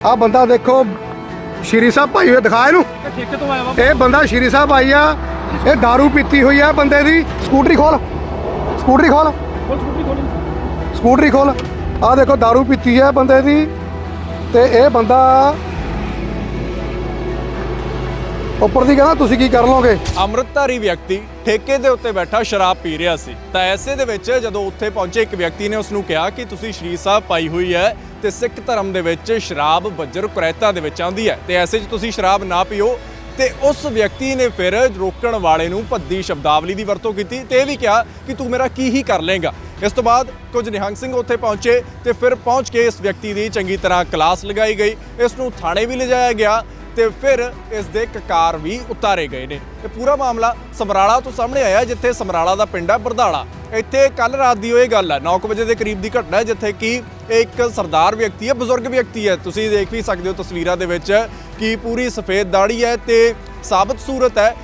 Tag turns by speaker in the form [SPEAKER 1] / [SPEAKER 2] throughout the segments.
[SPEAKER 1] ਆ ਬੰਦਾ ਦੇਖੋ ਸ਼੍ਰੀ ਸਾਹਿਬ ਭਾਈ ਹੋਏ ਦਿਖਾ ਇਹਨੂੰ
[SPEAKER 2] ਇਹ ਠੇਕੇ ਤੋਂ ਆਇਆ ਵਾ
[SPEAKER 1] ਇਹ ਬੰਦਾ ਸ਼੍ਰੀ ਸਾਹਿਬ ਆਈ ਆ ਇਹ दारू ਪੀਤੀ ਹੋਈ ਆ ਬੰਦੇ ਦੀ ਸਕੂਟਰੀ ਖੋਲ ਸਕੂਟਰੀ ਖੋਲ
[SPEAKER 2] ਕੋਲ ਸਕੂਟਰੀ ਖੋਲੀ
[SPEAKER 1] ਸਕੂਟਰੀ ਖੋਲ ਆ ਦੇਖੋ दारू ਪੀਤੀ ਹੈ ਬੰਦੇ ਦੀ ਤੇ ਇਹ ਬੰਦਾ ਉੱਪਰ ਦੀ ਕਹਿੰਦਾ, ਤੁਸੀਂ ਕੀ ਕਰ ਲਓਗੇ?
[SPEAKER 3] ਅੰਮ੍ਰਿਤਧਾਰੀ ਵਿਅਕਤੀ ਠੇਕੇ ਦੇ ਉੱਤੇ ਬੈਠਾ ਸ਼ਰਾਬ ਪੀ ਰਿਹਾ ਸੀ। ਤਾਂ ਐਸੇ ਦੇ ਵਿੱਚ ਜਦੋਂ ਉੱਥੇ ਪਹੁੰਚੇ, ਇੱਕ ਵਿਅਕਤੀ ਨੇ ਉਸ ਨੂੰ ਕਿਹਾ ਕਿ ਤੁਸੀਂ ਸ਼ਰੀਰ ਸਾਹਿਬ ਪਾਈ ਹੋਈ ਹੈ ਤੇ ਸਿੱਖ ਧਰਮ ਦੇ ਵਿੱਚ ਸ਼ਰਾਬ ਬੱਜਰ ਕੁਰੈਤਾ ਦੇ ਵਿੱਚ ਆਉਂਦੀ ਹੈ। ਤੇ ਐਸੇ 'ਚ ਤੁਸੀਂ ਸ਼ਰਾਬ ਨਾ ਪੀਓ। ਤੇ ਉਸ ਵਿਅਕਤੀ ਨੇ ਫਿਰ ਰੋਕਣ ਵਾਲੇ ਨੂੰ ਭੱਦੀ ਸ਼ਬਦਾਵਲੀ ਦੀ ਵਰਤੋਂ ਕੀਤੀ ਤੇ ਇਹ ਵੀ ਕਿਹਾ ਕਿ ਤੂੰ ਮੇਰਾ ਕੀ ਹੀ ਕਰ ਲੇਗਾ ਇਸ ਤੋਂ ਬਾਅਦ ਕੁਝ ਨਿਹੰਗ ਸਿੰਘ ਉੱਥੇ ਪਹੁੰਚੇ ਤੇ ਫਿਰ ਪਹੁੰਚ ਕੇ ਇਸ ਵਿਅਕਤੀ ਦੀ ਚੰਗੀ ਤਰ੍ਹਾਂ ਕਲਾਸ ਲਗਾਈ ਗਈ। ਇਸ ਨੂੰ ਥਾਣੇ ਵੀ ਲਿਜਾਇਆ ਗਿਆ ਤੇ ਫਿਰ ਇਸ ਦੇ ਕਕਾਰ ਵੀ ਉਤਾਰੇ ਗਏ ਨੇ। ਇਹ ਪੂਰਾ ਮਾਮਲਾ ਸਮਰਾਲਾ ਤੋਂ ਸਾਹਮਣੇ ਆਇਆ, ਜਿੱਥੇ ਸਮਰਾਲਾ ਦਾ ਪਿੰਡ ਹੈ ਬਰਦਾਲਾ ਇੱਥੇ ਕੱਲ ਰਾਤ ਦੀ ਉਹ ਇਹ ਗੱਲ ਹੈ 9 ਵਜੇ ਦੇ ਕਰੀਬ ਦੀ ਘਟਨਾ ਹੈ, ਜਿੱਥੇ ਕਿ ਇੱਕ ਸਰਦਾਰ ਵਿਅਕਤੀ ਹੈ, ਬਜ਼ੁਰਗ ਵਿਅਕਤੀ ਹੈ। ਤੁਸੀਂ ਦੇਖ ਵੀ ਸਕਦੇ ਹੋ ਤਸਵੀਰਾਂ ਦੇ ਵਿੱਚ ਕਿ ਪੂਰੀ ਸਫੇਦ ਦਾੜੀ ਹੈ ਤੇ ਸਾਬਤ ਸੂਰਤ ਹੈ।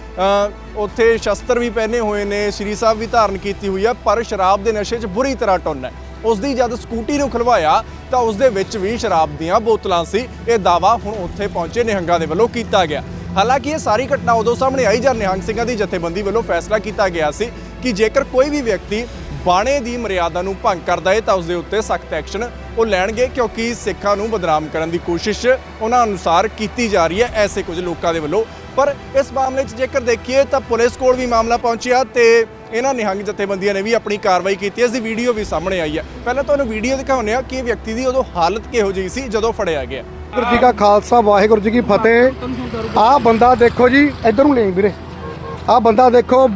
[SPEAKER 3] ਉੱਥੇ ਸ਼ਸਤਰ ਵੀ ਪਹਿਨੇ ਹੋਏ ਨੇ, ਸ਼੍ਰੀ ਸਾਹਿਬ ਵੀ ਧਾਰਨ ਕੀਤੀ ਹੋਈ ਹੈ ਪਰ ਸ਼ਰਾਬ ਦੇ ਨਸ਼ੇ 'ਚ ਬੁਰੀ ਤਰ੍ਹਾਂ ਟੁੰਨ ਹੈ। ਉਸ ਦੀ ਜਦ ਸਕੂਟੀ ਨੂੰ ਖਲਵਾਇਆ ਤਾਂ ਉਸ ਦੇ ਵਿੱਚ ਵੀ ਸ਼ਰਾਬ ਦੀਆਂ ਬੋਤਲਾਂ ਸੀ। ਇਹ ਦਾਵਾ ਹੁਣ ਉੱਥੇ ਪਹੁੰਚੇ ਨਿਹੰਗਾਂ ਦੇ ਵੱਲੋਂ ਕੀਤਾ ਗਿਆ। ਹਾਲਾਂਕਿ ਇਹ ਸਾਰੀ ਘਟਨਾ ਉਦੋਂ ਸਾਹਮਣੇ ਆਈ ਜਦ ਨਿਹੰਗ ਸਿੰਘਾਂ ਦੀ ਜਥੇਬੰਦੀ ਵੱਲੋਂ ਫੈਸਲਾ ਕੀਤਾ ਗਿਆ ਸੀ ਕਿ ਜੇਕਰ ਕੋਈ ਵੀ ਵਿਅਕਤੀ ਬਾਣੇ ਦੀ ਮਰਿਆਦਾ ਨੂੰ ਭੰਗ ਕਰਦਾ ਹੈ ਤਾਂ ਉਸ ਦੇ ਉੱਤੇ ਸਖਤ ਐਕਸ਼ਨ ਉਹ ਲੈਣਗੇ ਕਿਉਂਕਿ ਸਿੱਖਾਂ ਨੂੰ ਬਦਨਾਮ ਕਰਨ ਦੀ ਕੋਸ਼ਿਸ਼ ਉਹਨਾਂ ਅਨੁਸਾਰ ਕੀਤੀ ਜਾ ਰਹੀ ਹੈ। ਐਸੇ ਕੁਝ ਲੋਕਾਂ ਦੇ ਵੱਲੋਂ ਪਰ ਇਸ ਮਾਮਲੇ 'ਚ ਜੇਕਰ ਦੇਖੀਏ ਤਾਂ ਪੁਲਿਸ ਕੋਲ ਵੀ ਮਾਮਲਾ ਪਹੁੰਚਿਆ ਤੇ ਇਹਨਾਂ ਨਿਹੰਗ ਜਥੇਬੰਦੀਆਂ ਨੇ ਵੀ ਆਪਣੀ ਕਾਰਵਾਈ ਕੀਤੀ ਇਸ ਦੀ ਵੀਡੀਓ ਵੀ ਸਾਹਮਣੇ ਆਈ ਹੈ। ਪਹਿਲਾਂ ਤੁਹਾਨੂੰ ਵੀਡੀਓ ਦਿਖਾਉਂਦੇ ਆ ਕਿ ਇਹ ਵਿਅਕਤੀ ਦੀ ਉਦੋਂ ਹਾਲਤ ਕਿਹੋ ਜਿਹੀ ਸੀ ਜਦੋਂ ਫੜਿਆ ਗਿਆ।
[SPEAKER 1] ਵਾਹਿਗੁਰੂ ਜੀ ਕਾ ਖਾਲਸਾ ਵਾਹਿਗੁਰੂ ਜੀ ਕੀ ਫਤਿਹ। ਆਹ ਬੰਦਾ ਦੇਖੋ ਜੀ ਇੱਧਰ ਨੂੰ ਲੈ ਵੀਰੇ। ਆਹ ਬੰਦਾ ਦੇਖੋ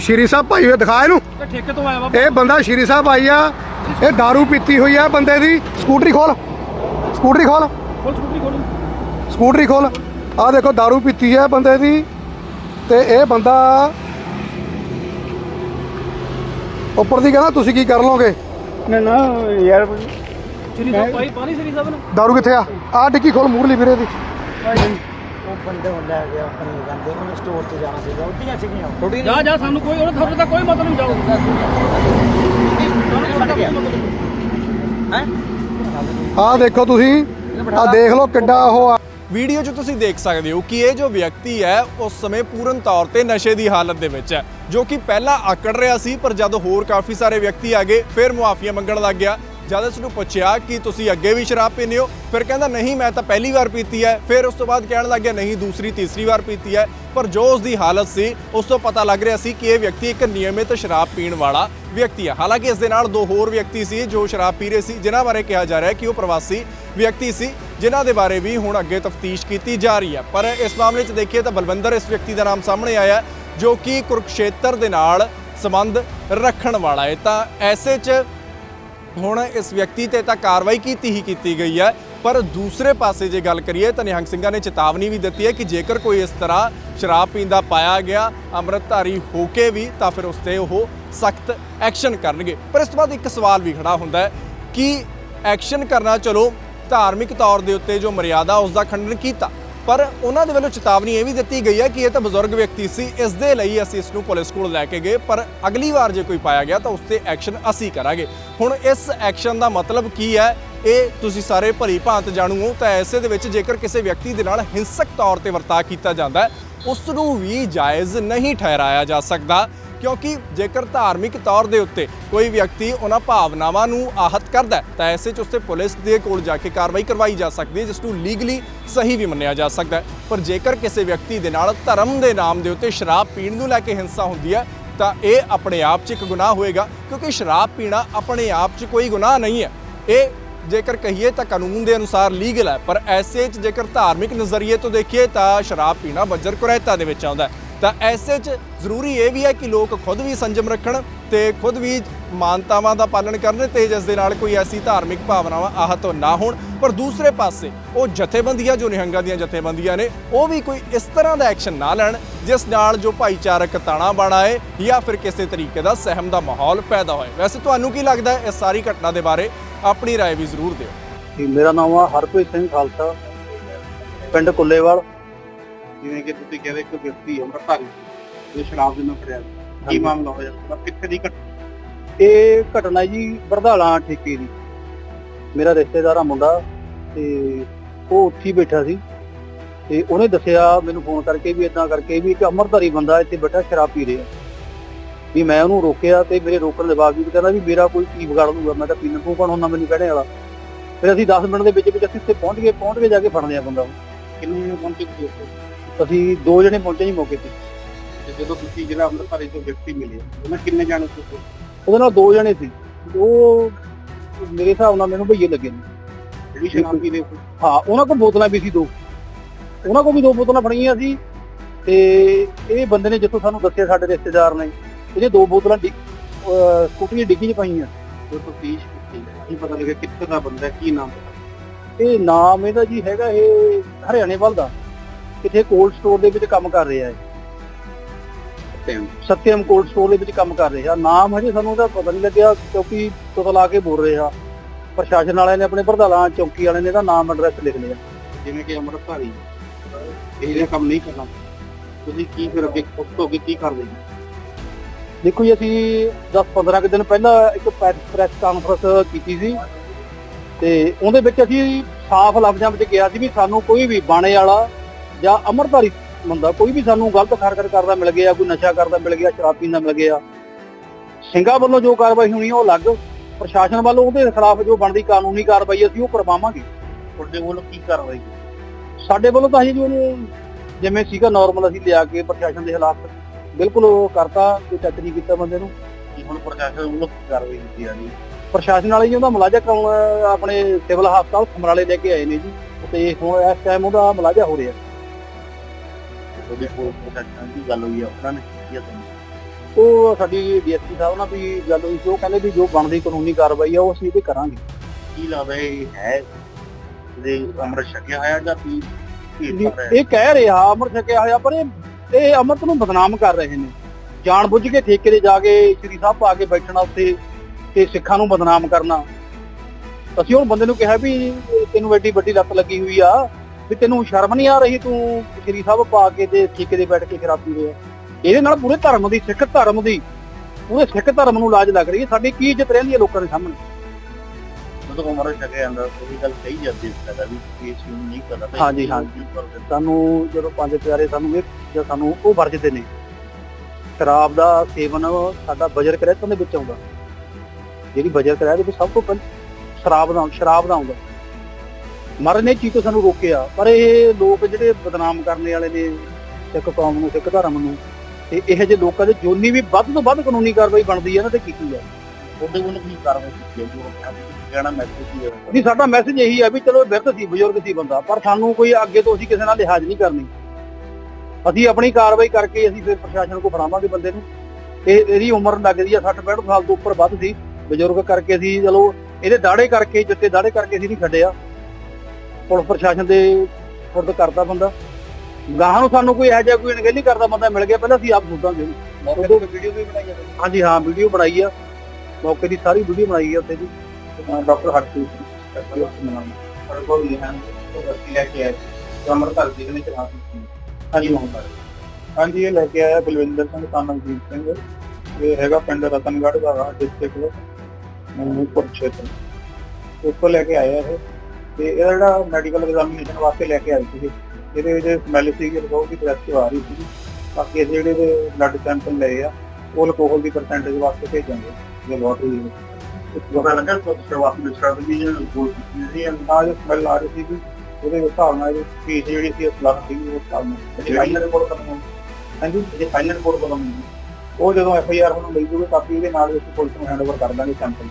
[SPEAKER 1] ਸ਼੍ਰੀ ਸਾਹਿਬ ਭਾਈ ਹੋਏ ਦਿਖਾ ਇਹਨੂੰ।
[SPEAKER 2] ਇਹ ਠੇਕੇ ਤੋਂ ਆਇਆ ਵਾ।
[SPEAKER 1] ਇਹ ਬੰਦਾ ਸ਼੍ਰੀ ਸਾਹਿਬ ਆਈ ਆ। ਇਹ दारू ਪੀਤੀ ਹੋਈ ਆ ਬੰਦੇ ਦੀ। ਸਕੂਟਰੀ ਖੋਲ। ਸਕੂਟਰੀ ਖੋਲ
[SPEAKER 2] ਸਕੂਟਰੀ ਖੋਲੀ।
[SPEAKER 1] ਸਕੂਟਰੀ ਖੋਲ। ਆ ਦੇਖੋ दारू ਪੀਤੀ ਹੈ ਬੰਦੇ ਦੀ ਤੇ ਇਹ ਬੰਦਾ ਉੱਪਰ ਦੀ ਕਹਿੰਦਾ ਤੁਸੀਂ ਕੀ ਕਰ ਲਓਗੇ
[SPEAKER 4] ਨਾ ਨਾ ਯਾਰ
[SPEAKER 2] ਸ਼੍ਰੀ ਸਾਹਿਬ ਪਾਈ ਪਾਣੀ ਸ਼੍ਰੀ ਸਾਹਿਬ ਨੇ
[SPEAKER 1] दारू ਕਿੱਥੇ ਆ ਆ ਡਿੱਗੀ ਖੋਲ ਮੂਰਲੀ ਵੀਰੇ ਦੀ
[SPEAKER 4] ਉਹ ਬੰਦੇ ਨੂੰ ਲੈ ਗਿਆ ਆਪਣੇ ਕਹਿੰਦੇ ਉਹਨੇ ਸਟੋਰ ਤੇ ਜਾਣਾ ਸੀਗਾ ਉੱਡੀਆਂ ਸੀਗੀਆਂ ਥੋੜੀ
[SPEAKER 2] ਜਾ ਜਾ ਸਾਨੂੰ ਕੋਈ ਉਹਦਾ ਤੁਹਾਡੇ ਦਾ ਕੋਈ ਮਤਲਬ ਨਹੀਂ ਜਾਓ
[SPEAKER 4] ਹੈ
[SPEAKER 1] ਆ ਦੇਖੋ ਤੁਸੀਂ ਆ ਦੇਖ ਲਓ ਕਿੱਡਾ ਉਹ ਆ
[SPEAKER 3] ਵੀਡੀਓ 'ਚ ਤੁਸੀਂ ਦੇਖ ਸਕਦੇ ਹੋ ਕਿ ਇਹ ਜੋ ਵਿਅਕਤੀ ਹੈ, ਉਸ ਸਮੇਂ ਪੂਰਨ ਤੌਰ ਤੇ ਨਸ਼ੇ ਦੀ ਹਾਲਤ ਦੇ ਵਿੱਚ ਹੈ, ਜੋ ਕਿ ਪਹਿਲਾਂ ਆਕੜ ਰਿਹਾ ਸੀ, ਪਰ ਜਦ ਹੋਰ ਕਾਫੀ ਸਾਰੇ ਵਿਅਕਤੀ ਆ ਗਏ, ਫਿਰ ਮੁਆਫੀਆਂ ਮੰਗਣ ਲੱਗ ਗਿਆ। ਜਦ ਇਸ ਨੂੰ ਪੁੱਛਿਆ ਕਿ ਤੁਸੀਂ ਅੱਗੇ ਵੀ ਸ਼ਰਾਬ ਪੀਂਦੇ ਹੋ, ਫਿਰ ਕਹਿੰਦਾ, ਨਹੀਂ, ਮੈਂ ਤਾਂ ਪਹਿਲੀ ਵਾਰ ਪੀਤੀ ਹੈ। ਫਿਰ ਉਸ ਤੋਂ ਬਾਅਦ ਕਹਿਣ ਲੱਗ ਗਿਆ, ਨਹੀਂ, ਦੂਸਰੀ, ਤੀਸਰੀ ਵਾਰ ਪੀਤੀ ਹੈ। ਪਰ ਜੋ ਉਸ ਦੀ ਹਾਲਤ ਸੀ, ਉਸ ਤੋਂ ਪਤਾ ਲੱਗ ਰਿਹਾ ਸੀ ਕਿ ਇਹ ਵਿਅਕਤੀ ਇੱਕ ਨਿਯਮਿਤ ਸ਼ਰਾਬ ਪੀਣ ਵਾਲਾ ਵਿਅਕਤੀ ਹੈ। ਹਾਲਾਂਕਿ ਇਸ ਦੇ ਨਾਲ ਦੋ ਹੋਰ ਵਿਅਕਤੀ ਸੀ ਜੋ ਸ਼ਰਾਬ ਪੀ ਰਹੇ ਸੀ, ਜਿਨ੍ਹਾਂ ਬਾਰੇ ਕਿਹਾ ਜਾ ਰਿਹਾ ਹੈ ਕਿ ਉਹ ਪ੍ਰਵਾਸੀ ਵਿਅਕਤੀ ਸੀ। ਜਿਨ੍ਹਾਂ ਦੇ ਬਾਰੇ ਵੀ ਹੁਣ ਅੱਗੇ ਤਫਤੀਸ਼ ਕੀਤੀ ਜਾ ਰਹੀ ਹੈ। ਪਰ ਇਸ ਮਾਮਲੇ 'ਚ ਦੇਖੀਏ ਤਾਂ ਬਲਵਿੰਦਰ ਇਸ ਵਿਅਕਤੀ ਦਾ ਨਾਮ ਸਾਹਮਣੇ ਆਇਆ ਜੋ ਕਿ ਕੁਰਕਸ਼ੇਤਰ ਦੇ ਨਾਲ ਸੰਬੰਧ ਰੱਖਣ ਵਾਲਾ ਹੈ। ਤਾਂ ਐਸੇ 'ਚ ਹੁਣ ਇਸ ਵਿਅਕਤੀ ਤੇ ਤਾਂ ਕਾਰਵਾਈ ਕੀਤੀ ਹੀ ਕੀਤੀ ਗਈ ਹੈ। ਪਰ ਦੂਸਰੇ ਪਾਸੇ ਜੇ ਗੱਲ ਕਰੀਏ ਤਾਂ ਨਿਹੰਗ ਸਿੰਘਾਂ ਨੇ ਚੇਤਾਵਨੀ ਵੀ ਦਿੱਤੀ ਹੈ ਕਿ ਜੇਕਰ ਕੋਈ ਇਸ ਤਰ੍ਹਾਂ ਸ਼ਰਾਬ ਪੀਂਦਾ ਪਾਇਆ ਗਿਆ, ਅੰਮ੍ਰਿਤਧਾਰੀ ਹੋ ਕੇ ਵੀ ਤਾਂ ਫਿਰ ਉਸ ਤੇ ਉਹ ਸਖਤ ਐਕਸ਼ਨ ਕਰਨਗੇ। ਪਰ ਇਸ ਤੋਂ ਬਾਅਦ ਇੱਕ ਸਵਾਲ ਵੀ ਖੜਾ ਹੁੰਦਾ ਹੈ ਕਿ ਐਕਸ਼ਨ ਕਰਨਾ ਚਲੋ ਧਾਰਮਿਕ ਤੌਰ ਦੇ ਉੱਤੇ ਜੋ ਮਰਿਆਦਾ ਉਸ ਦਾ ਖੰਡਨ ਕੀਤਾ। ਪਰ ਉਹਨਾਂ ਦੇ ਵੱਲੋਂ ਚੇਤਾਵਨੀ ਇਹ ਵੀ ਦਿੱਤੀ ਗਈ ਹੈ ਕਿ ਇਹ ਤਾਂ ਬਜ਼ੁਰਗ ਵਿਅਕਤੀ ਸੀ, ਇਸ ਦੇ ਲਈ ਅਸੀਂ ਇਸ ਨੂੰ ਪੁਲਿਸ ਕੋਲ ਲੈ ਕੇ ਗਏ, ਪਰ ਅਗਲੀ ਵਾਰ ਜੇ ਕੋਈ ਪਾਇਆ ਗਿਆ ਤਾਂ ਉਸ ਤੇ ਐਕਸ਼ਨ ਅਸੀਂ ਕਰਾਂਗੇ। ਹੁਣ ਇਸ ਐਕਸ਼ਨ ਦਾ ਮਤਲਬ ਕੀ ਹੈ, ਇਹ ਤੁਸੀਂ ਸਾਰੇ ਭਲੀ ਭਾਂਤ ਜਾਣੂ ਹੋ, ਤਾਂ ਐਸੇ ਦੇ ਵਿੱਚ ਜੇਕਰ ਕਿਸੇ ਵਿਅਕਤੀ ਦੇ ਨਾਲ ਹਿੰਸਕ ਤੌਰ ਤੇ ਵਰਤਾਅ ਕੀਤਾ ਜਾਂਦਾ ਹੈ, ਉਸ ਨੂੰ ਵੀ ਜਾਇਜ਼ ਨਹੀਂ ਠਹਿਰਾਇਆ ਜਾ ਸਕਦਾ। ਕਿਉਂਕਿ ਜੇਕਰ ਧਾਰਮਿਕ ਤੌਰ ਦੇ ਉੱਤੇ ਕੋਈ ਵਿਅਕਤੀ ਉਹਨਾਂ ਭਾਵਨਾਵਾਂ ਨੂੰ ਆਹਤ ਕਰਦਾ ਤਾਂ ਐਸੇ ਚ ਉਸ ਤੇ ਪੁਲਿਸ ਦੇ ਕੋਲ ਜਾ ਕੇ ਕਾਰਵਾਈ ਕਰਵਾਈ ਜਾ ਸਕਦੀ ਹੈ, ਜਿਸ ਨੂੰ ਲੀਗਲੀ ਸਹੀ ਵੀ ਮੰਨਿਆ ਜਾ ਸਕਦਾ ਪਰ ਜੇਕਰ ਕਿਸੇ ਵਿਅਕਤੀ ਦੇ ਨਾਲ ਧਰਮ ਦੇ ਨਾਮ ਦੇ ਉੱਤੇ ਸ਼ਰਾਬ ਪੀਣ ਨੂੰ ਲੈ ਕੇ ਹਿੰਸਾ ਹੁੰਦੀ ਹੈ, ਤਾਂ ਇਹ ਆਪਣੇ ਆਪ 'ਚ ਇੱਕ ਗੁਨਾਹ ਹੋਏਗਾ, ਕਿਉਂਕਿ ਸ਼ਰਾਬ ਪੀਣਾ ਆਪਣੇ ਆਪ 'ਚ ਕੋਈ ਗੁਨਾਹ ਨਹੀਂ ਹੈ। ਇਹ ਜੇਕਰ ਕਹੀਏ ਤਾਂ ਕਾਨੂੰਨ ਦੇ ਅਨੁਸਾਰ ਲੀਗਲ ਹੈ, ਪਰ ਐਸੇ 'ਚ ਜੇਕਰ ਧਾਰਮਿਕ ਨਜ਼ਰੀਏ ਤੋਂ ਦੇਖੀਏ ਤਾਂ ਸ਼ਰਾਬ ਪੀਣਾ ਬੱਜਰ ਕੁਰੈਤਾ ਦੇ ਵਿੱਚ ਆਉਂਦਾ ਹੈ। ਤਾਂ ਐਸੇ 'ਚ ਜ਼ਰੂਰੀ ਇਹ ਵੀ ਹੈ ਕਿ ਲੋਕ ਖੁਦ ਵੀ ਸੰਜਮ ਰੱਖਣ ਤੇ ਖੁਦ ਵੀ ਮਾਨਤਾਵਾਂ ਦਾ ਪਾਲਣ ਕਰਨ ਤੇ ਜਿਸ ਦੇ ਨਾਲ ਕੋਈ ਐਸੀ ਧਾਰਮਿਕ ਭਾਵਨਾਵਾਂ ਆਹਤ ਨਾ ਹੋਣ ਪਰ ਦੂਸਰੇ ਪਾਸੇ ਉਹ ਜਥੇਬੰਦੀਆਂ ਜੋ ਨਿਹੰਗਾਂ ਦੀਆਂ ਜਥੇਬੰਦੀਆਂ ਨੇ ਉਹ ਵੀ ਕੋਈ ਇਸ ਤਰ੍ਹਾਂ ਦਾ ਐਕਸ਼ਨ ਨਾ ਲੈਣ ਜਿਸ ਨਾਲ ਜੋ ਭਾਈਚਾਰਕ ਤਾਣਾ ਬਾਣਾ ਹੈ ਜਾਂ ਫਿਰ ਕਿਸੇ ਤਰੀਕੇ ਦਾ ਸਹਿਮ ਦਾ ਮਾਹੌਲ ਪੈਦਾ ਹੋਏ ਵੈਸੇ ਤੁਹਾਨੂੰ ਕੀ ਲੱਗਦਾ ਹੈ ਇਸ ਸਾਰੀ ਘਟਨਾ ਦੇ ਬਾਰੇ ਆਪਣੀ رائے ਵੀ ਜ਼ਰੂਰ ਦਿਓ
[SPEAKER 4] ਜੀ ਮੇਰਾ ਨਾਮ ਆ ਹਰਪ੍ਰੀਤ ਸਿੰਘ ਖਾਲਸਾ ਪਿੰਡ ਕੁੱਲੇਵਾਲ
[SPEAKER 5] ਜਿਵੇਂ ਕਿ ਤੁਸੀਂ ਕਹਿੰਦੇ ਇੱਕ ਵਿਅਕਤੀ ਅੰਮ੍ਰਿਤਧਾਰੀ ਜੋ ਸ਼ਰਾਬ ਦੇ ਨਾਲ ਫੜਿਆ ਗਿਆ। ਕੀ ਮਾਮਲਾ ਹੋਇਆ? ਮਤਲਬ ਕਿੱਥੇ ਦੀ ਘਟਨਾ
[SPEAKER 4] ਇਹ ਘਟਨਾ ਜੀ ਬਰਧਾਲਾ ਠੇਕੇ ਦੀ। ਮੇਰਾ ਰਿਸ਼ਤੇਦਾਰ ਆ ਮੁੰਡਾ ਤੇ
[SPEAKER 6] ਉਹ ਉੱਥੇ ਹੀ ਬੈਠਾ ਸੀ। ਤੇ ਉਹਨੇ ਦੱਸਿਆ ਮੈਨੂੰ ਫੋਨ ਕਰਕੇ ਵੀ ਇਦਾਂ ਕਰਕੇ ਵੀ ਇੱਕ ਅਮਰਧਾਰੀ ਬੰਦਾ ਇੱਥੇ ਬੈਠਾ ਸ਼ਰਾਬ ਪੀ ਰਿਹਾ। ਵੀ ਮੈਂ ਉਹਨੂੰ ਰੋਕਿਆ ਤੇ ਮੇਰੇ ਰੋਕਣ ਦੇ ਬਾਵਜੂਦ ਕਹਿੰਦਾ ਵੀ ਮੇਰਾ ਕੋਈ ਕੀ ਵਿਗਾੜ ਦੂਗਾ ਮੈਂ ਤਾਂ ਪੀਣ ਕੌਣ ਹੁੰਦਾ ਮੈਨੂੰ ਕਹਿਣੇ ਵਾਲਾ। ਫਿਰ ਅਸੀਂ 10 ਮਿੰਟ ਦੇ ਵਿੱਚ ਵਿੱਚ ਅਸੀਂ ਉੱਥੇ ਪਹੁੰਚ ਗਏ ਪਹੁੰਚ ਕੇ ਜਾ ਕੇ ਫੜ ਲਿਆ ਬੰਦਾ। ਉਹ।
[SPEAKER 5] ਕਿੰਨੇ ਪਹੁੰਚੇ ਤੁਸੀਂ ਉੱਥੇ?
[SPEAKER 6] ਅਸੀਂ ਦੋ ਜਣੇ ਪਹੁੰਚੇ ਜੀ ਮੌਕੇ ਤੇ।
[SPEAKER 5] ਤੇ ਜਦੋਂ ਤੁਸੀਂ ਜਿਹੜਾ ਅੰਮ੍ਰਿਤਸਰ ਤੋਂ ਵਿਅਕਤੀ ਮਿਲੇ ਉਹਨਾਂ ਕਿੰਨੇ ਜਾਣੇ ਸੀ?
[SPEAKER 6] ਉਹਦੇ ਨਾਲ ਦੋ ਜਣੇ ਸੀ। ਉਹ ਮੇਰੇ ਹਿਸਾਬ ਨਾਲ ਮੈਨੂੰ ਭਈਏ ਲੱਗੇ ਨੇ।
[SPEAKER 5] ਜਿਹੜੀ ਸ਼ਰਾਬ ਪੀ ਰਹੇ ਸੀ?
[SPEAKER 6] ਹਾਂ ਉਹਨਾਂ ਕੋਲ ਬੋਤਲਾਂ ਵੀ ਸੀ ਦੋ। ਉਹਨਾਂ ਕੋਲ ਵੀ ਦੋ ਬੋਤਲਾਂ ਫੜੀਆਂ ਸੀ। ਤੇ ਇਹ ਬੰਦੇ ਨੇ ਜਿੱਥੋਂ ਸਾਨੂੰ ਦੱਸਿਆ ਸਾਡੇ ਰਿਸ਼ਤੇਦਾਰ ਨੇ ਇਹਨੇ ਦੋ ਬੋਤਲਾਂ ਡਿ- ਅਹ ਸਕੂਟਰੀ ਦੀ ਡਿੱਗੀ 'ਚ ਪਾਈਆਂ
[SPEAKER 5] ਜੋ ਤਫਤੀਸ਼ ਕੀਤੀ? ਕੀ ਪਤਾ ਲੱਗਿਆ ਕਿੱਥੇ ਦਾ ਬੰਦਾ ਹੈ, ਕੀ ਨਾਮ
[SPEAKER 6] ਇਹ ਨਾਮ ਇਹਦਾ ਜੀ ਹੈਗਾ ਇਹ ਹਰਿਆਣੇ ਵੱਲ ਦਾ। ਕਿਥੇ ਕੋਲਡ ਸਟੋਰ ਦੇ ਵਿੱਚ ਕੰਮ ਕਰ ਰਿਹਾ ਹੈ। ਸਤਿਅਮ ਕੋਲਡ ਸਟੋਰ ਦੇ ਵਿੱਚ ਕੰਮ ਕਰ ਰਿਹਾ। ਨਾਮ ਹਜੇ ਸਾਨੂੰ ਉਹਦਾ ਪਤਾ ਨਹੀਂ ਲੱਗਿਆ ਕਿਉਂਕਿ ਪਤਾ ਲਾ ਕੇ ਬੋਲ ਰਿਹਾ ਪ੍ਰਸ਼ਾਸਨ ਵਾਲਿਆਂ ਨੇ ਆਪਣੇ ਪ੍ਰਧਾਨਾਂ ਚੌਕੀ ਵਾਲਿਆਂ ਨੇ ਇਹਦਾ ਨਾਮ ਐਡਰੈਸ ਲਿਖ ਲਿਆ।
[SPEAKER 5] ਜਿਵੇਂ ਕਿ ਅੰਮ੍ਰਿਤਸਰੀ ਇਹ ਜਿਹੜਾ ਕੰਮ ਨਹੀਂ ਕਰਨਾ। ਤੁਸੀਂ ਕੀ ਫਿਰ ਅੱਗੇ ਉਸ ਤੋਂ ਅੱਗੇ ਕੀ ਕਰਦੇ
[SPEAKER 6] ਦੇਖੋ ਜੀ ਅਸੀਂ 10-15 ਕੁ ਦਿਨ ਪਹਿਲਾਂ ਇੱਕ ਪ੍ਰੈਸ ਕਾਨਫਰੰਸ ਕੀਤੀ ਸੀ। ਤੇ ਉਹਦੇ ਵਿੱਚ ਅਸੀਂ ਸਾਫ਼ ਲਫ਼ਜ਼ਾਂ ਵਿੱਚ ਕਿਹਾ ਸੀ ਵੀ ਸਾਨੂੰ ਕੋਈ ਵੀ ਬਾਣੇ ਵਾਲਾ ਜਾਂ ਅਮਰਧਾਰੀ ਬੰਦਾ ਕੋਈ ਵੀ ਸਾਨੂੰ ਗਲਤ ਹਰਕਤ ਕਰਦਾ ਮਿਲ ਗਿਆ ਕੋਈ ਨਸ਼ਾ ਕਰਦਾ ਮਿਲ ਗਿਆ ਸ਼ਰਾਬ ਪੀਂਦਾ ਮਿਲ ਗਿਆ ਸਿੰਘਾਂ ਵੱਲੋਂ ਜੋ ਕਾਰਵਾਈ ਹੋਣੀ ਹੈ ਉਹ ਅਲੱਗ ਪ੍ਰਸ਼ਾਸਨ ਵੱਲੋਂ ਉਹਦੇ ਖਿਲਾਫ ਜੋ ਬਣਦੀ ਕਾਨੂੰਨੀ ਕਾਰਵਾਈ ਅਸੀਂ ਉਹ ਕਰਵਾਵਾਂਗੇ।
[SPEAKER 5] ਤੁਹਾਡੇ ਵੱਲੋਂ ਕੀ ਕਾਰਵਾਈ?
[SPEAKER 6] ਸਾਡੇ ਵੱਲੋਂ ਤਾਂ ਅਸੀਂ ਜੀ ਜਿਵੇਂ ਸੀਗਾ ਨਾਰਮਲ ਅਸੀਂ ਲਿਆ ਕੇ ਪ੍ਰਸ਼ਾਸਨ ਦੇ ਖਿਲਾਫ ਬਿਲਕੁਲ ਉਹ ਕਰਤਾ ਕੋਈ ਟੱਚ ਨਹੀਂ ਕੀਤਾ ਬੰਦੇ ਨੂੰ।
[SPEAKER 5] ਕੀ ਹੁਣ ਪ੍ਰਸ਼ਾਸਨ ਵੱਲੋਂ ਕਾਰਵਾਈ ਕੀਤੀ ਜਾ ਰਹੀ ਹੈ?
[SPEAKER 6] ਪ੍ਰਸ਼ਾਸਨ ਵਾਲੇ ਜੀ ਉਹਦਾ ਮੁਲਾਜ਼ਾ ਕਰਾਉਣ ਆਪਣੇ ਸਿਵਲ ਹਸਪਤਾਲ ਸਮਰਾਲੇ ਲੈ ਕੇ ਆਏ ਨੇ ਜੀ। ਤੇ ਹੁਣ ਇਸ ਟਾਈਮ ਉਹਦਾ ਮੁਲਾਜ਼ਾ ਹੋ ਰਿਹਾ।
[SPEAKER 5] ਤੁਹਾਡੇ ਕੋਲ ਪ੍ਰਸ਼ਾਸਨ ਦੀ ਗੱਲ ਹੋਈ ਹੈ ਉਹਨਾਂ ਨੇ ਕੀ ਕੀਤਾ ਤੁਹਾਨੂੰ?
[SPEAKER 6] ਉਹ ਸਾਡੀ ਡੀਐਸਪੀ ਸਾਹਿਬ ਨਾਲ ਵੀ ਗੱਲ ਹੋਈ ਸੀ ਉਹ ਕਹਿੰਦੇ ਵੀ ਜੋ ਬਣਦੀ ਕਾਨੂੰਨੀ ਕਾਰਵਾਈ ਆ ਉਹ ਅਸੀਂ ਇਹਦੇ ਕਰਾਂਗੇ।
[SPEAKER 5] ਕੀ ਲੱਗਦਾ ਇਹ ਹੈ ਦੇ ਅੰਮ੍ਰਿਤ ਛਕਿਆ ਹੋਇਆ ਜਾਂ ਕੀ
[SPEAKER 6] ਇਹ ਕਹਿ ਰਿਹਾ ਅਮਰ ਛਕਿਆ ਹੋਇਆ ਪਰ ਇਹ ਇਹ ਅਮਰਤ ਨੂੰ ਬਦਨਾਮ ਕਰ ਰਹੇ ਨੇ। ਜਾਣ ਬੁੱਝ ਕੇ ਠੇਕੇ ਤੇ ਜਾ ਕੇ ਸ੍ਰੀ ਸਾਹਿਬ ਪਾ ਕੇ ਬੈਠਣਾ ਉੱਥੇ ਤੇ ਸਿੱਖਾਂ ਨੂੰ ਬਦਨਾਮ ਕਰਨਾ। ਅਸੀਂ ਹੁਣ ਬੰਦੇ ਨੂੰ ਕਿਹਾ ਵੀ ਤੈਨੂੰ ਐਡੀ ਵੱਡੀ ਲੱਤ ਲੱਗੀ ਹੋਈ ਆ ਵੀ ਤੈਨੂੰ ਸ਼ਰਮ ਨਹੀਂ ਆ ਰਹੀ ਤੂੰ ਸ੍ਰੀ ਸਾਹਿਬ ਪਾ ਕੇ ਤੇ ਠੇਕੇ ਤੇ ਬੈਠ ਕੇ ਸ਼ਰਾਬ ਪੀ ਰਿਹਾ ਇਹਦੇ ਨਾਲ ਪੂਰੇ ਧਰਮ ਦੀ ਸਿੱਖ ਧਰਮ ਦੀ ਪੂਰੇ ਸਿੱਖ ਧਰਮ ਨੂੰ ਲਾਜ ਲੱਗ ਰਹੀ ਹੈ। ਸਾਡੀ ਕੀ ਇੱਜ਼ਤ ਰਹਿੰਦੀ ਹੈ ਲੋਕਾਂ ਦੇ ਸਾਹਮਣੇ?
[SPEAKER 5] ਜਦੋਂ ਉਮਰ ਛਕਿਆ ਜਾਂਦਾ ਉਹੀ ਗੱਲ ਕਹੀ ਜਾਂਦੀ ਹੈ ਕਿ ਵੀ ਇਸ ਨੂੰ ਨਹੀਂ ਕਰਨਾ
[SPEAKER 6] ਹਾਂਜੀ, ਹਾਂਜੀ। ਸਾਨੂੰ ਜਦੋਂ ਪੰਜ ਪਿਆਰੇ ਸਾਨੂੰ ਇਹ ਜਾਂ ਸਾਨੂੰ ਉਹ ਵਰਜਦੇ ਨੇ। ਸ਼ਰਾਬ ਦਾ ਸੇਵਨ ਸਾਡਾ ਬਜਰ ਕਰਿਆ ਦੇ ਵਿੱਚ ਆਉਂਦਾ। ਜਿਹੜੀ ਬਜਰ ਕਰਿਆ ਦੇ ਵਿੱਚ ਸਭ ਤੋਂ ਪਹਿਲਾਂ ਸ਼ਰਾਬ ਦਾ ਸ਼ਰਾਬ ਦਾ ਆਉਂਦਾ। ਮਰਨ ਨੇ ਚੀਜ਼ ਤੋਂ ਸਾਨੂੰ ਰੋਕਿਆ ਪਰ ਇਹ ਲੋਕ ਜਿਹੜੇ ਬਦਨਾਮ ਕਰਨੇ ਵਾਲੇ ਨੇ ਸਿੱਖ ਕੌਮ ਨੂੰ ਸਿੱਖ ਧਰਮ ਨੂੰ ਤੇ ਇਹੋ ਜਿਹੇ ਲੋਕਾਂ ਦੇ ਜੋਨੀ ਵੀ ਵੱਧ ਤੋਂ ਵੱਧ ਕਾਨੂੰਨੀ ਕਾਰਵਾਈ ਬਣਦੀ ਹੈ ਨਾ ਤੇ ਕੀਤੀ ਹੈ?
[SPEAKER 5] ਤੁਹਾਡੇ ਵੱਲੋਂ ਕੀ ਕਾਰਵਾਈ ਕੀਤੀ ਹੈ ਜੋ? ਕਹਿਣਾ ਮੈਸੇਜ ਹੈ
[SPEAKER 6] ਨਹੀਂ ਸਾਡਾ ਮੈਸੇਜ ਇਹੀ ਹੈ ਵੀ ਚਲੋ ਬਿਰਧ ਸੀ ਬਜ਼ੁਰਗ ਸੀ ਬੰਦਾ ਪਰ ਸਾਨੂੰ ਕੋਈ ਅੱਗੇ ਤੋਂ ਅਸੀਂ ਕਿਸੇ ਨਾਲ ਲਿਹਾਜ਼ ਨਹੀਂ ਕਰਨੀ। ਅਸੀਂ ਆਪਣੀ ਕਾਰਵਾਈ ਕਰਕੇ ਅਸੀਂ ਫਿਰ ਪ੍ਰਸ਼ਾਸਨ ਕੋ ਫੜਾਵਾਂਗੇ ਬੰਦੇ ਨੂੰ। ਇਹ ਇਹਦੀ ਉਮਰ ਲੱਗਦੀ ਆ 60 65 ਸਾਲ ਤੋਂ ਉੱਪਰ ਵੱਧ ਸੀ। ਬਜ਼ੁਰਗ ਕਰਕੇ ਅਸੀਂ ਚਲੋ ਇਹਦੇ ਦਾੜੇ ਕਰਕੇ ਜੱਟੇ ਦਾੜੇ ਕਰਕੇ ਅਸੀਂ ਨਹੀਂ ਛੱਡਿਆ। ਪੁਲਿਸ ਪ੍ਰਸ਼ਾਸਨ ਦੇ ਫੁਰਦ ਕਰਦਾ ਬੰਦਾ। ਗਾਹਾਂ ਨੂੰ ਸਾਨੂੰ ਕੋਈ ਇਹੋ ਜਿਹਾ ਕੋਈ ਅਣਗਹਿਲੀ ਕਰਦਾ ਬੰਦਾ ਮਿਲ ਗਿਆ ਪਹਿਲਾਂ ਅਸੀਂ ਆਪ।
[SPEAKER 5] ਵੀਡੀਓ ਵੀ ਬਣਾਈ ਹੈ
[SPEAKER 6] ਹਾਂਜੀ ਹਾਂ ਵੀਡੀਓ ਬਣਾਈ ਆ। ਮੌਕੇ ਦੀ ਸਾਰੀ ਵੀਡੀਓ ਬਣਾਈ ਆ ਉੱਥੇ ਦੀ।
[SPEAKER 5] ਡਾਕਟਰ ਹਰਪ੍ਰੀਤ ਸਿੰਘ। ਸਾਡੇ ਕੋਲ ਨਹੀਂ ਹਨ ਉਹ ਅਸੀਂ ਲੈ ਕੇ ਆਏ ਜੋ ਅੰਮ੍ਰਿਤਸਰ ਜੀ ਨੇ ਚਲਾ ਦਿੱਤੀ ਹਾਂਜੀ। ਮੋਹਨ
[SPEAKER 7] ਹਾਂਜੀ ਇਹ ਲੈ ਕੇ ਆਇਆ ਬਲਵਿੰਦਰ ਸਿੰਘ ਤਾਨਵਜੀਤ ਸਿੰਘ। ਇਹ ਹੈਗਾ ਪਿੰਡ ਰਤਨਗੜ੍ਹ ਦਾ ਡਿਸਟ੍ਰਿਕਟ ਮਨੂਪੁਰ ਖੇਤਰ ਉੱਥੋਂ ਲੈ ਕੇ ਆਇਆ ਇਹ। ਤੇ ਇਹਦਾ ਜਿਹੜਾ ਮੈਡੀਕਲ ਐਗਜ਼ਾਮੀਨੇਸ਼ਨ ਵਾਸਤੇ ਲੈ ਕੇ ਆਏ ਸੀ ਇਹਦੇ ਵਿੱਚ ਸਮੈਲ ਸੀ ਕਿ ਬਹੁਤ ਹੀ ਪ੍ਰੈਸ ਆ ਰਹੀ ਸੀ ਬਾਕੀ ਜਿਹੜੇ ਦੇ ਬਲੱਡ ਸੈਂਪਲ ਲਏ ਆ ਉਹ ਅਲਕੋਹਲ ਦੀ ਪਰਸੈਂਟੇਜ ਵਾਸਤੇ ਭੇਜਾਂਗੇ ਜੇ ਵਾਟਰੀ
[SPEAKER 5] ਪਤਾ ਲੱਗਾ ਕਿ ਸ਼ੁਰੂਆਤ ਵਿੱਚ ਸਟ੍ਰੈਟਜੀ ਜਿਹੜੀ ਗੋਲ ਕੀਤੀ ਸੀ
[SPEAKER 7] ਆ ਜੋ ਸਮੈਲ ਆ ਰਹੀ ਸੀ ਵੀ ਉਹਦੇ ਹਿਸਾਬ ਨਾਲ ਇਹਦੀ ਫੀਸ ਜਿਹੜੀ ਸੀ ਉਹ ਲੱਗ ਸੀ ਉਸ ਨਾਲ।
[SPEAKER 5] ਫਾਈਨਲ ਰਿਪੋਰਟ ਕਦੋਂ
[SPEAKER 7] ਹਾਂਜੀ।
[SPEAKER 5] ਇਹ ਫਾਈਨਲ ਰਿਪੋਰਟ ਮਿਲੇਗੀ
[SPEAKER 7] ਉਹ ਜਦੋਂ ਐਫ ਆਈ ਆਰ ਨੂੰ ਮਿਲ ਜੂਗੀ ਕਾਪੀ ਇਹਦੇ ਨਾਲ ਅਸੀਂ ਪੁਲਿਸ ਨੂੰ ਹੈਂਡਓਵਰ ਕਰ ਦਾਂਗੇ ਸੈਂਪਲ